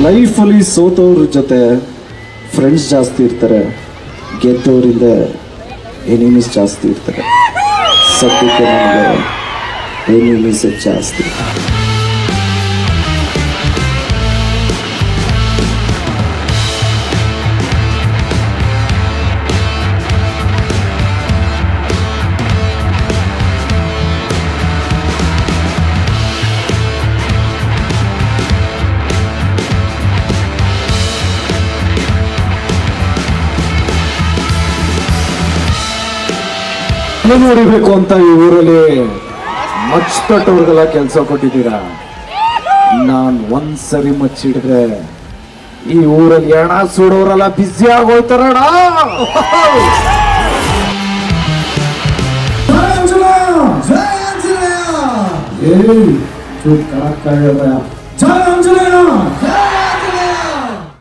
ಲೈಫಲ್ಲಿ ಸೋತವ್ರ ಜೊತೆ ಫ್ರೆಂಡ್ಸ್ ಜಾಸ್ತಿ ಇರ್ತಾರೆ ಗೆದ್ದವರಿಂದ ಎನಿಮೀಸ್ ಜಾಸ್ತಿ ಇರ್ತಾರೆ. ಸದ್ಯಕ್ಕೆ ನಮಗೆ ಎನಿಮೀಸ್ ಜಾಸ್ತಿ ಏನು ಹೊಡಿಬೇಕು ಅಂತ ಈ ಊರಲ್ಲಿ ಮಚ್ಚಿಟ್ಟವ್ರಿಗೆಲ್ಲ ಕೆಲಸ ಕೊಟ್ಟಿದ್ದೀರಾ? ನಾನ್ ಒಂದ್ಸರಿ ಮಚ್ಚಿಡಿದ್ರೆ ಈ ಊರಲ್ಲಿ ಹಣ ಸುಡೋರೆಲ್ಲ ಬಿಸಿ ಆಗೋಯ್ತಾರಣ ಜಯ ಆಂಜನೇಯ